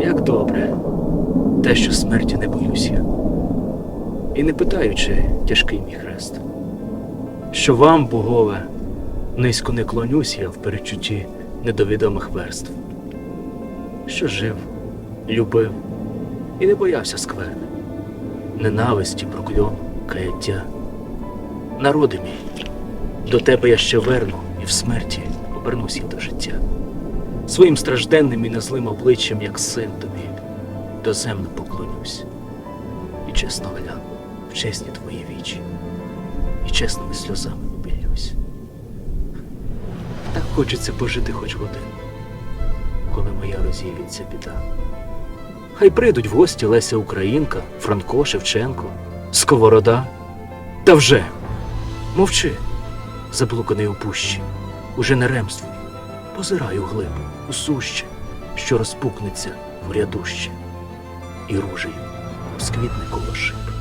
Як добре, те, що смерті не боюся. І не питаючи тяжкий мій хрест. Що вам, богове, низько не клонюсь я в перечутті недовідомих верств. Що жив, любив і не боявся скверни, ненависті, прокльону, каяття. Народи мій, до тебе я ще верну і в смерті обернусь я до життя. Своїм стражденним і незлим обличчям, як син тобі, доземно поклонюсь. І чесно гляну в чесні твої вічі, і чесними сльозами обілюсь. Так хочеться пожити хоч годину, коли моя розійдеться біда. Хай прийдуть в гості Леся Українка, Франко, Шевченко, Сковорода. Та вже мовчи, заблуканий у пущі, уже не ремствуй, позирай у глиб, у суще, що розпукнеться в рядуще, і ружею сквітне коло шиб.